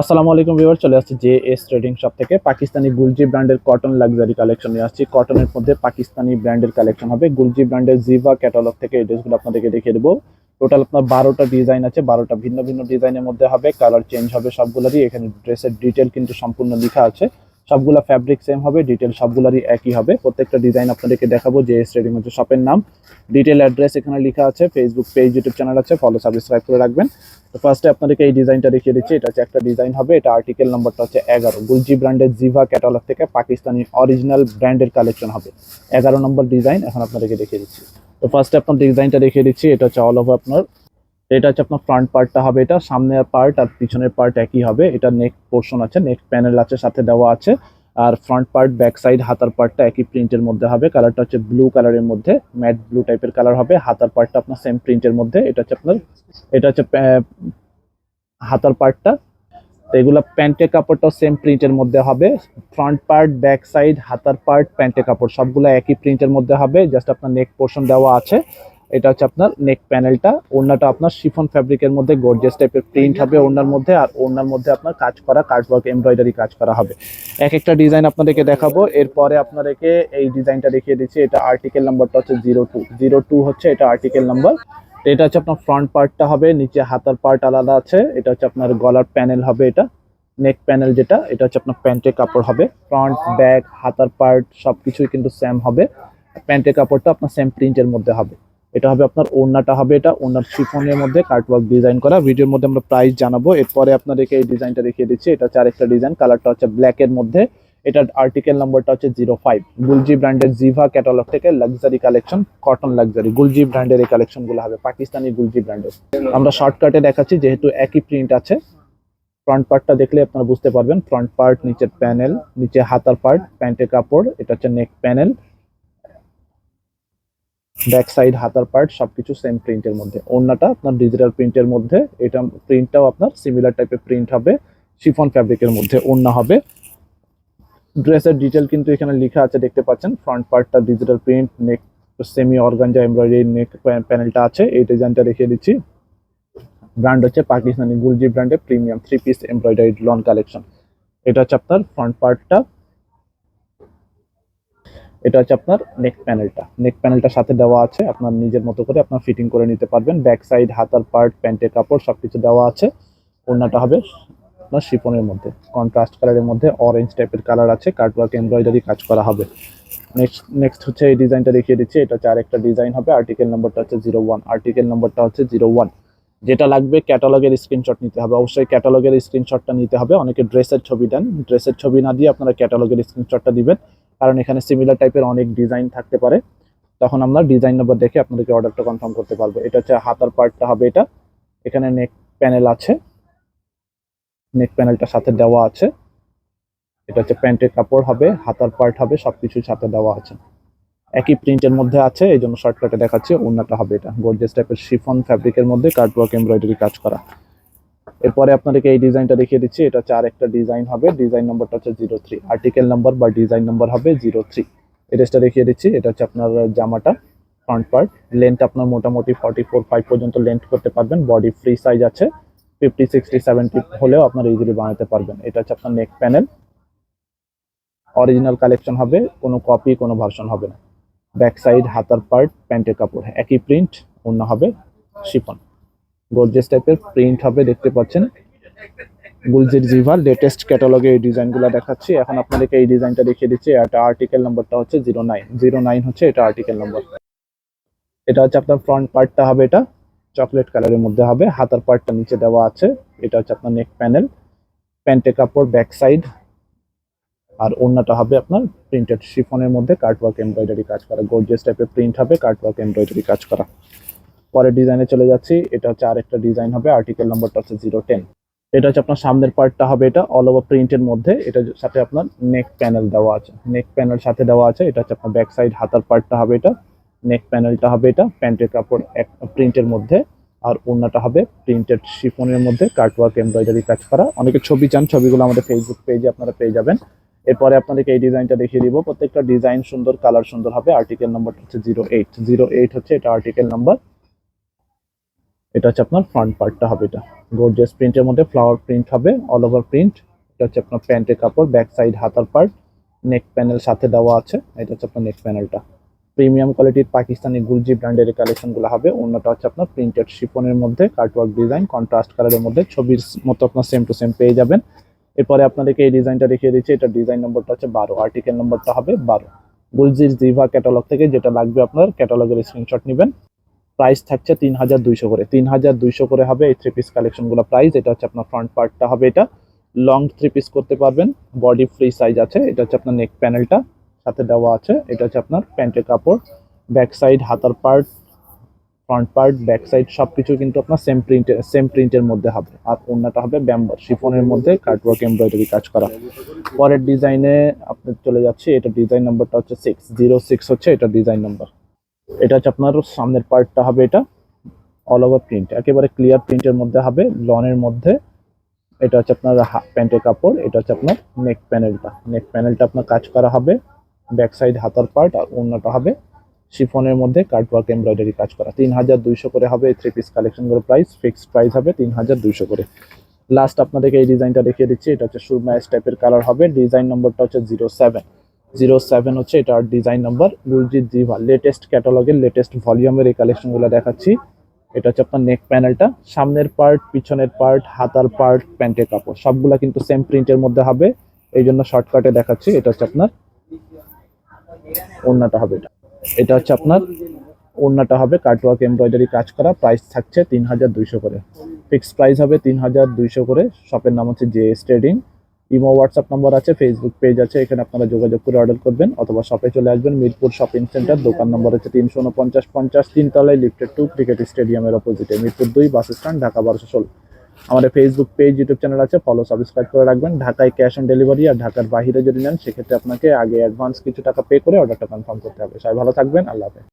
আসসালামু আলাইকুম ভিউয়ার চলে আসছে জে এস ট্রেডিং শপ থেকে। পাকিস্তানি গুলজি ব্র্যান্ডের কটন লাক্সারি কালেকশন নিয়ে আসছি। কটনের মধ্যে পাকিস্তানি ব্র্যান্ডের কালেকশন হবে। গুলজি ব্র্যান্ডের জিভা ক্যাটালগ থেকে এই ড্রেসগুলো আপনাদেরকে দেখিয়ে দেবো। টোটাল আপনার বারোটা ডিজাইন আছে, বারোটা ভিন্ন ভিন্ন ডিজাইনের মধ্যে হবে। কালার চেঞ্জ হবে সবগুলোরই। এখানে ড্রেসের ডিটেল কিন্তু সম্পূর্ণ লেখা আছে। সবগুলা ফ্যাব্রিক সেম হবে ডিটেল সবগুলারই একই হবে। প্রত্যেকটা ডিজাইন আপনাদেরকে দেখাবো যে এস ট্রেডিং হচ্ছে শপের নাম। ডিটেল অ্যাড্রেস এখানে লেখা আছে ফেসবুক পেজ ইউটিউব চ্যানেল আছে ফলো সাবস্ক্রাইব করে রাখবেন। তো ফার্স্টে আপনাদেরকে এই ডিজাইনটা দেখিয়ে দিচ্ছি, এটা হচ্ছে একটা ডিজাইন হবে, এটা আর্টিকেল নাম্বারটা হচ্ছে এগারো। গুলজি ব্র্যান্ডের জিভা ক্যাটালগ থেকে পাকিস্তানি অরিজিনাল ব্র্যান্ডের কালেকশন হবে। এগারো নম্বর ডিজাইন এখন আপনাদেরকে দেখিয়ে দিচ্ছি। তো ফার্স্টে আপনার ডিজাইনটা দেখিয়ে দিচ্ছি, এটা হচ্ছে অল ওভার আপনার এটা হচ্ছে আপনার ফ্রন্ট পার্টটা হবে এটা, সামনের পার্ট আর পিছনের পার্ট একই হবে। এটা নেক পোর্শন আছে নেক প্যানেল আছে, সাথে দেওয়া আছে। আর ফ্রন্ট পার্ট ব্যাক সাইড হাতার পার্টটা একই প্রিন্টের মধ্যে হবে। কালারটা হচ্ছে ব্লু কালারের মধ্যে ম্যাট ব্লু টাইপের কালার হবে। হাতার পার্টটা আপনার সেম প্রিন্টের মধ্যে। এটা হচ্ছে আপনার, এটা হচ্ছে হাতার পার্টটা তো এগুলো প্যান্টের কাপড়টাও সেম প্রিন্টের মধ্যে হবে। ফ্রন্ট পার্ট ব্যাক সাইড হাতার পার্ট প্যান্টের কাপড়, সবগুলো একই প্রিন্টের মধ্যে হবে। জাস্ট আপনার নেক পোর্শন দেওয়া আছে। এটা হচ্ছে আপনার নেক প্যানেলটা ওড়নাটা আপনার শিফন ফ্যাব্রিকের মধ্যে গর্জিয়াস টাইপের প্রিন্ট হবে ওড়নার মধ্যে আর ওড়নার মধ্যে আপনার কাজ করা কাটওয়ার্ক এমব্রয়ডারি কাজ করা হবে। এক একটা ডিজাইন আপনাদেরকে দেখাবো। এরপরে আপনাদেরকে এই ডিজাইনটা দেখিয়ে দিচ্ছি। এটা আর্টিকেল নাম্বারটা হচ্ছে জিরো টু জিরো টু হচ্ছে এটা আর্টিকেল নাম্বার তো এটা হচ্ছে আপনার ফ্রন্ট পার্টটা হবে নিচে হাতার পার্ট আলাদা আছে। এটা হচ্ছে আপনার গলার প্যানেল হবে এটা। নেক প্যানেল যেটা এটা হচ্ছে আপনার প্যান্টের কাপড় হবে। ফ্রন্ট ব্যাক হাতার পার্ট সব কিছুই কিন্তু সেম হবে। প্যান্টের কাপড়টা আপনার সেম প্রিন্টের মধ্যে হবে। এটা হবে আপনার ওড়নাটা হবে এটা, ওড়নার শিফনের মধ্যে কাটওয়ার্ক ডিজাইন করা। ভিডিওর মধ্যে আমরা প্রাইস জানাব। এরপরে আপনাদেরকে এই ডিজাইনটা দেখিয়ে দিচ্ছি। এটা হচ্ছে আরেকটা ডিজাইন কালারটা হচ্ছে ব্ল্যাক এর মধ্যে। এটার আর্টিকেল নাম্বারটা হচ্ছে জিরো ফাইভ গুলজি ব্র্যান্ডের জিভা ক্যাটালগ থেকে luxury collection cotton luxury Guljee ব্র্যান্ডের এই কালেকশনগুলো হবে পাকিস্তানি গুলজি ব্র্যান্ডের আমরা শর্টকাটে দেখাচ্ছি, যেহেতু একই প্রিন্ট আছে। ফ্রন্ট পার্টটা দেখলে আপনারা বুঝতে পারবেন। ফ্রন্ট পার্ট নিচের প্যানেল নিচে হাতার পার্ট প্যান্টের কাপড়, এটা হচ্ছে নেক প্যানেল ব্যাক সাইড হাতার পার্ট সবকিছু সেম প্রিন্টের মধ্যে। ওড়নাটা আপনার ডিজিটাল প্রিন্টের মধ্যে। এটা প্রিন্টটাও আপনার সিমিলার টাইপের প্রিন্ট হবে। শিফন ফ্যাব্রিকের মধ্যে ওড়না হবে। ড্রেসের ডিটেল কিন্তু এখানে লেখা আছে, দেখতে পাচ্ছেন। ফ্রন্ট পার্টটা digital print neck semi organza embroidery neck প্যানেলটা আছে। এই ডিজাইনটা রেখে দিচ্ছি। ব্র্যান্ড হচ্ছে পাকিস্তানি গুলজি ব্র্যান্ডের premium three piece embroidery lawn collection এটা হচ্ছে আপনার ফ্রন্ট পার্টটা এটা হচ্ছে আপনার নেক প্যানেলটা নেক প্যানেলটা সাথে দেওয়া আছে। আপনার নিজের মতো করে আপনার ফিটিং করে নিতে পারবেন। ব্যাক সাইড হাতার পার্ট প্যান্টের কাপড় সব কিছু দেওয়া আছে। ওড়নাটা হবে আপনার শিফনের মধ্যে। কন্ট্রাস্ট কালারের মধ্যে অরেঞ্জ টাইপের কালার আছে। কাটওয়ার্ক এমব্রয়ডারি কাজ করা হবে। নেক্সট নেক্সট হচ্ছে এই ডিজাইনটা দেখিয়ে দিচ্ছি। এটা হচ্ছে আরেকটা ডিজাইন হবে। আর্টিকেল নাম্বারটা হচ্ছে জিরো ওয়ান আর্টিকেল নাম্বারটা হচ্ছে জিরো ওয়ান যেটা লাগবে ক্যাটালগের স্ক্রিনশট নিতে হবে। অবশ্যই ক্যাটালগের স্ক্রিনশটটা নিতে হবে। অনেকে ড্রেসের ছবি দেন। ড্রেসের ছবি না দিয়ে আপনারা ক্যাটালগের স্ক্রিনশটটা দিবেন। কারণ এখানে সিমিলার টাইপের অনেক ডিজাইন থাকতে পারে। তখন আমরা ডিজাইন নাম্বার দেখে আপনাদেরকে অর্ডারটা কনফার্ম করতে পারব। এটা হচ্ছে হাতার পার্টটা হবে এটা। এখানে নেক প্যানেল আছে। নেক প্যানেলটা সাথে দেওয়া আছে। এটা হচ্ছে প্যান্টের কাপড় হবে, হাতার পার্ট হবে, সবকিছুর সাথে দেওয়া আছে। একই প্রিন্টের মধ্যে আছে, এই জন্য শর্টকাটে দেখাচ্ছি, ওড়নাটা হবে এটা। গোর্জেস টাইপের শিফন ফ্যাব্রিকের মধ্যে কার্টওয়ার্ক এমব্রয়ডারি কাজ করা। এরপরে আপনাদেরকে এই ডিজাইনটা দেখিয়ে দিচ্ছি, এটা হচ্ছে আরেকটা ডিজাইন হবে। ডিজাইন নাম্বারটা হচ্ছে জিরো থ্রি। আর্টিকেল নাম্বার বা ডিজাইন নাম্বার হবে জিরো থ্রি। এড্রেসটা দেখিয়ে দিচ্ছি, এটা হচ্ছে আপনার জামাটা ফ্রন্ট পার্ট লেন্থ আপনার মোটামুটি ফর্টি ফোর ফাইভ পর্যন্ত লেন্থ করতে পারবেন। বডি ফ্রি সাইজ আছে। ফিফটি সিক্সটি সেভেন্টি হলেও আপনার ইজিলি বানাতে পারবেন। এটা হচ্ছে আপনার নেক প্যানেল অরিজিনাল কালেকশন হবে, কোনো কপি কোনো ভার্সন হবে না। ব্যাক সাইড হাতার পার্ট প্যান্টের কাপড়। একই প্রিন্ট অন্য হবে, শিফন। গর্জেস টাইপের প্রিন্ট হবে, দেখতে পাচ্ছেন। গুলজির জিভার লেটেস্ট ক্যাটালগে এই ডিজাইনগুলো দেখাচ্ছি। এখন আপনাদেরকে এই ডিজাইনটা দেখিয়ে দিচ্ছি। এটা আর্টিকেল নাম্বারটা হচ্ছে জিরো নাইন জিরো নাইন হচ্ছে এটা আর্টিকেল নাম্বার এটা হচ্ছে আপনার ফ্রন্ট পার্টটা হবে এটা। চকলেট কালারের মধ্যে হবে। হাতার পার্টটা নিচে দেওয়া আছে। এটা হচ্ছে আপনার নেক প্যানেল প্যান্টের কাপড় ব্যাক সাইড আর ওড়নাটা হবে আপনার প্রিন্টেড শিফনের মধ্যে। কাটওয়ার্ক এমব্রয়ডারি কাজ করা। গর্জিয়াস টাইপের প্রিন্ট হবে। কাটওয়ার্ক এমব্রয়ডারি কাজ করা। পরের ডিজাইনে চলে যাচ্ছি। এটা হচ্ছে আরেকটা ডিজাইন হবে আর্টিকেল নাম্বারটা হচ্ছে জিরো টেন এটা হচ্ছে আপনার সামনের পার্টটা হবে এটা অল ওভার প্রিন্টের মধ্যে। এটা সাথে আপনার নেক প্যানেল দেওয়া আছে। নেক প্যানেল সাথে দেওয়া আছে, এটা হচ্ছে আপনার ব্যাক সাইড হাতার পার্টটা হবে এটা। নেক প্যানেলটা হবে এটা, প্যান্টের কাপড় এক প্রিন্টের মধ্যে। আর ওড়নাটা হবে প্রিন্টেড শিফনের মধ্যে কাটওয়ার্ক এমব্রয়ডারি কাজ করা। অনেকে ছবি চান, ছবিগুলো আমাদের ফেসবুক পেজে আপনারা পেয়ে যাবেন। এরপরে আপনাদেরকে এই ডিজাইনটা দেখিয়ে দিব। প্রত্যেকটা ডিজাইন সুন্দর কালার সুন্দর হবে। আর্টিকেল নাম্বারটা হচ্ছে জিরো এইট জিরো এইট হচ্ছে এটা আর্টিকেল নাম্বার এটা হচ্ছে আপনার ফ্রন্ট পার্টটা হবে এটা। গর্জিয়াস প্রিন্টের মধ্যে ফ্লাওয়ার প্রিন্ট হবে অল ওভার প্রিন্ট এটা হচ্ছে আপনার প্যান্টের কাপড় ব্যাক সাইড হাতার পার্ট নেক প্যানেল সাথে দেওয়া আছে। এটা হচ্ছে আপনার নেক প্যানেলটা প্রিমিয়াম কোয়ালিটির পাকিস্তানি গুলজি ব্র্যান্ডের কালেকশনগুলো হবে। অন্যটা হচ্ছে আপনার প্রিন্টেড শিপনের মধ্যে কাটওয়ার্ক ডিজাইন কন্ট্রাস্ট কালারের মধ্যে। ছবির মতো আপনার সেম টু সেম পেয়ে যাবেন। এরপরে আপনাদেরকে এই ডিজাইনটা দেখিয়ে দিচ্ছি। এটা ডিজাইন নম্বরটা হচ্ছে বারো। আর্টিকেল নম্বরটা হবে বারো। গুলজির জিভা ক্যাটালগ থেকে যেটা লাগবে আপনার ক্যাটালগের স্ক্রিনশট নেবেন। প্রাইস থাকছে তিন হাজার দুইশো করে। তিন হাজার দুইশো করে হবে এই থ্রি পিস কালেকশনগুলো প্রাইস এটা হচ্ছে আপনার ফ্রন্ট পার্টটা হবে এটা। লং থ্রি পিস করতে পারবেন বডি ফ্রি সাইজ আছে, এটা হচ্ছে আপনার নেক প্যানেলটা সাথে দেওয়া আছে, এটা হচ্ছে আপনার প্যান্টের কাপড় ব্যাক সাইড হাতার part front part back side সব কিছু কিন্তু আপনার সেম প্রিন্টের সেম প্রিন্টের মধ্যে হবে। আর অন্যটা হবে ব্যাম্বার, শিফনের মধ্যে কাটওয়ার্ক এমব্রয়ডারি কাজ করা। পরের ডিজাইনে আপনি চলে যাচ্ছি, এটা ডিজাইন নাম্বারটা হচ্ছে সিক্স জিরো সিক্স হচ্ছে এটা ডিজাইন নাম্বার এটা হচ্ছে আপনার সামনের পার্টটা হবে এটা অল ওভার প্রিন্ট একেবারে ক্লিয়ার প্রিন্টের মধ্যে হবে লনের মধ্যে, এটা হচ্ছে আপনার প্যান্টের কাপড়, এটা হচ্ছে আপনার নেক প্যানেলটা নেক প্যানেলটা আপনার কাজ করা হবে ব্যাক সাইড হাতার পার্ট আর অন্যটা হবে শিফনের মধ্যে কাটওয়ার্ক এমব্রয়ডারি কাজ করা, তিন হাজার দুইশো করে হবে থ্রি পিস কালেকশনগুলোর প্রাইস ফিক্সড প্রাইস হবে তিন হাজার দুইশো করে। লাস্ট আপনাদেরকে এই ডিজাইনটা দেখিয়ে দিচ্ছি, এটা হচ্ছে সুরমাইস টাইপের কালার হবে ডিজাইন নম্বরটা হচ্ছে জিরো সেভেন জিরো সেভেন হচ্ছে এটার ডিজাইন নাম্বার গুলজিৎ জিভা লেটেস্ট ক্যাটালগের লেটেস্ট ভলিউমের এই কালেকশনগুলো দেখাচ্ছি। এটা হচ্ছে আপনার নেক প্যানেলটা সামনের পার্ট পিছনের পার্ট হাতার পার্ট প্যান্টের কাপড়, সবগুলা কিন্তু সেম প্রিন্টের মধ্যে হবে। এই জন্য শর্টকাটে দেখাচ্ছি, এটা হচ্ছে আপনার ওড়নাটা হবে এটা। এটা হচ্ছে আপনার ওড়নাটা হবে কাটওয়ার্ক এমব্রয়ডারি কাজ করা প্রাইস থাকছে তিন হাজার দুইশো করে। ফিক্সড প্রাইস হবে তিন হাজার দুইশো করে শপের নাম হচ্ছে J trading imo WhatsApp number আছে ফেসবুক পেজ আছে, এখানে আপনারা যোগাযোগ করে অর্ডার করবেন, অথবা শপে চলে আসবেন, মিরপুর শপিং সেন্টার দোকান নম্বর হচ্ছে তিনশো উনপঞ্চাশ, পঞ্চাশ, তিনতলায় লিফটেড টু ক্রিকেট স্টেডিয়ামের অপোজিটে মিরপুর দুই বাস স্ট্যান্ড ঢাকা বারোশো ষোলো। আমাদের ফেসবুক পেজ ইউটিউব চ্যানেল আছে ফলো সাবস্ক্রাইব করে রাখবেন, ঢাকায় ক্যাশ অন ডেলিভারি আর ঢাকার বাইরে যদি নেন, সেক্ষেত্রে আপনাকে আগে অ্যাডভান্স কিছু টাকা পে করে অর্ডারটা কনফার্ম করতে হবে। সবাই ভালো থাকবেন, আল্লাহ হাফেজ।